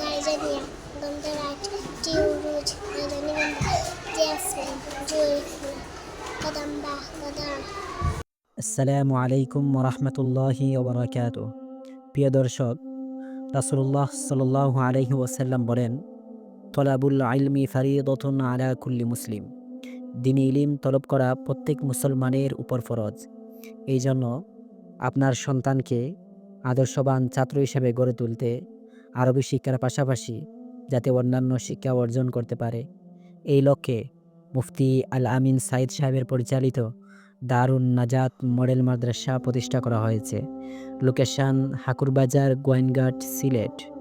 গার্জেনিয়া গন্ধরাজ টিউরোজ রজনীগন্ধা জেসমিন জুঁই ফুল কদম্বা কদম আসসালামু আলাইকুম রহমতুল্লাহি ওবরাকাত প্রিয় দর্শক রাসুল্লাহ সাল্লাহ আলহি ওসাল্লাম বলেন, তলাবুল আলমি ফারিদতুন আলা কুল্লি মুসলিম। দিন ইলিম তলব করা প্রত্যেক মুসলমানের উপর ফরজ। এই জন্য আপনার সন্তানকে আদর্শবান ছাত্র হিসেবে গড়ে তুলতে আরবি শিক্ষার পাশাপাশি যাতে অন্যান্য শিক্ষা অর্জন করতে পারে। এই লক্ষ্যে মুফতি আল আমিন সাইদ সাহেবের পরিচালিত দারুণ নাজাত মডেল মাদ্রাসা প্রতিষ্ঠা করা হয়েছে। লোকেশান হাকুরবাজার গোয়েনঘাট সিলেট।